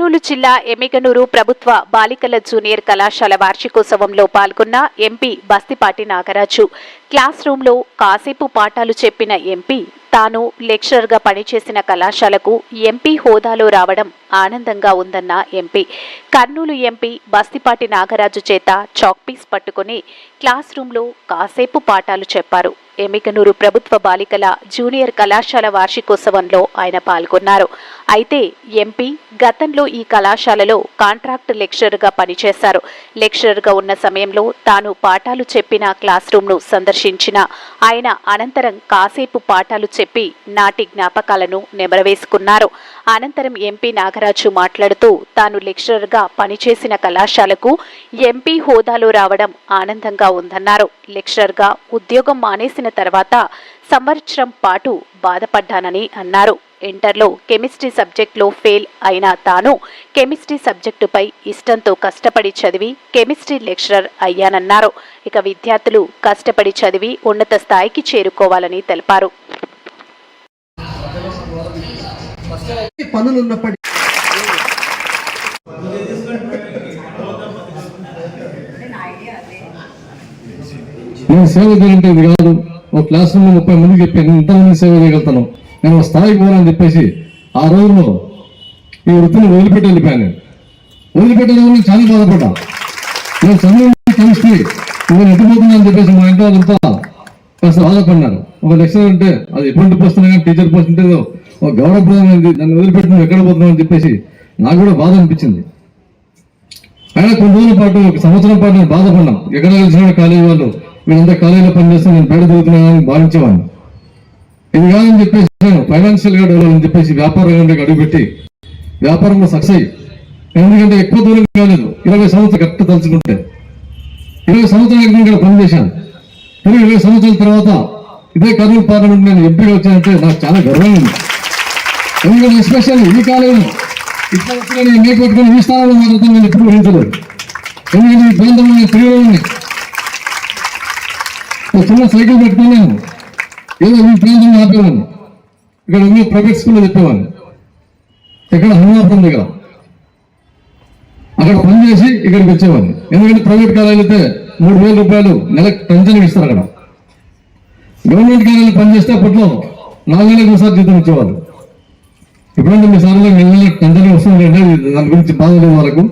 కర్నూలు జిల్లా ఎమిగనూరు ప్రభుత్వ బాలికల జూనియర్ కళాశాల వార్షికోత్సవంలో పాల్గొన్న ఎంపీ బస్తిపాటి నాగరాజు. క్లాస్ రూంలో కాసేపు పాఠాలు చెప్పిన ఎంపీ తాను లెక్చరర్గా పనిచేసిన కళాశాలకు ఎంపీ హోదాలో రావడం ఆనందంగా ఉందన్న ఎంపీ. కర్నూలు ఎంపీ బస్తిపాటి నాగరాజు చేత చాక్పీస్ పట్టుకుని క్లాస్ రూంలో కాసేపు పాఠాలు చెప్పారు. ఎమ్మికనూరు ప్రభుత్వ బాలికల జూనియర్ కళాశాల వార్షికోత్సవంలో ఆయన పాల్గొన్నారు. అయితే ఎంపీ గతంలో ఈ కళాశాలలో కాంట్రాక్ట్ లెక్చరర్గా పనిచేశారు. లెక్చరర్గా ఉన్న సమయంలో తాను పాఠాలు చెప్పిన క్లాస్ రూమ్ను సందర్శించిన ఆయన అనంతరం కాసేపు పాఠాలు చెప్పి నాటి జ్ఞాపకాలను నెమరవేసుకున్నారు. అనంతరం ఎంపీ నాగరాజు మాట్లాడుతూ తాను లెక్చరర్గా పనిచేసిన కళాశాలకు ఎంపీ హోదాలో రావడం ఆనందంగా ఉందన్నారు. లెక్చరర్గా ఉద్యోగం మానేసిన తర్వాత సంవత్సరం పాటు బాధపడ్డానని అన్నారు. ఇంటర్లో కెమిస్ట్రీ సబ్జెక్టులో ఫెయిల్ అయిన తాను కెమిస్ట్రీ సబ్జెక్టుపై ఇష్టంతో కష్టపడి చదివి కెమిస్ట్రీ లెక్చరర్ అయ్యానన్నారు. ఇక విద్యార్థులు కష్టపడి చదివి ఉన్నత స్థాయికి చేరుకోవాలని తెలిపారు. నేను సేవ చేయాలంటే ఇది కాదు ఒక క్లాస్ రూమ్ ముప్పై మందికి చెప్పాను ఇంతమంది సేవ చేయగలుగుతాను నేను ఒక స్థాయికి పోవాలని చెప్పేసి ఆ రోజులో ఈ వృత్తిని వదిలిపెట్టి వెళ్ళిపోయాను నేను వదిలిపెట్టడం వల్ల చాలా బాధపడ్డా. నేను చదువు కెమిస్ట్రీ నేను ఎట్టుపోతున్నాను చెప్పేసి మా ఇంట్లో వాళ్ళంతా కాస్త బాధపడినారు ఒక లెక్చర్ అంటే అది ఎటువంటి పోస్తున్నా కానీ టీచర్ పోస్ట్ ఉంటే ఒక గౌరవప్రదమైనది దాన్ని వదిలిపెట్టిన ఎక్కడ పోతున్నావు అని చెప్పేసి నాకు కూడా బాధ అనిపించింది. అయినా కొన్ని రోజుల పాటు ఒక సంవత్సరం పాటు నేను బాధపడ్డాం ఎక్కడ కలిసిన కాలేజీ వాళ్ళు వీళ్ళంతా కాలేజీలో పనిచేస్తే నేను బయట తిరుగుతున్నానని భావించేవాడిని. ఇది కాదని చెప్పేసి నేను ఫైనాన్షియల్గా డెవలప్ అని చెప్పేసి వ్యాపార రంగంలోకి అడుగుపెట్టి వ్యాపారంలో సక్సెస్ అయ్యి ఎందుకంటే ఎక్కువ దూరం కాలేదు. ఇరవై సంవత్సరాలు కరెక్ట్ తలుచుకుంటే. ఇరవై సంవత్సరాలు ఇక్కడ పనిచేశాను తిరిగి ఇరవై సంవత్సరాల తర్వాత ఇదే కర్నూలు పార్లమెంట్ నేను ఎంపీగా వచ్చానంటే నాకు చాలా గర్వంగా ఉంది ఎందుకంటే ఎస్పెషల్ ఈ కాలేజీ ఇక్కడ వచ్చిన నేను మే పెట్టుకుని ఈ స్థానంలో మాత్రం నేను ఎప్పుడు ఊహించలేదు. ఎందుకంటే ఈ ప్రాంతంలో నేను తిరిగి ఒక చిన్న సైకిల్ పెట్టుకుని ఏదో ఈ ప్రాంతం ఆపేవాడిని ఇక్కడ ఉన్న ప్రైవేట్ స్కూల్లో చెప్పేవాడిని ఇక్కడ హనుమాపురం దగ్గర. అక్కడ పనిచేసి ఇక్కడికి వచ్చేవాడిని ఎందుకంటే ప్రైవేట్ కాలేజీ అయితే మూడు వేల రూపాయలు నెలకు పెన్షన్ ఇస్తారు అక్కడ. గవర్నమెంట్ కాలేజీలో పనిచేస్తే అప్పట్లో నాలుగు నెలలకు ఒకసారి జీతం ఇచ్చేవాళ్ళు. ఇప్పుడంటే మీ సార్లు నెల నెలకు పెన్షన్ వస్తుంది దాని గురించి బాధ వాళ్ళకు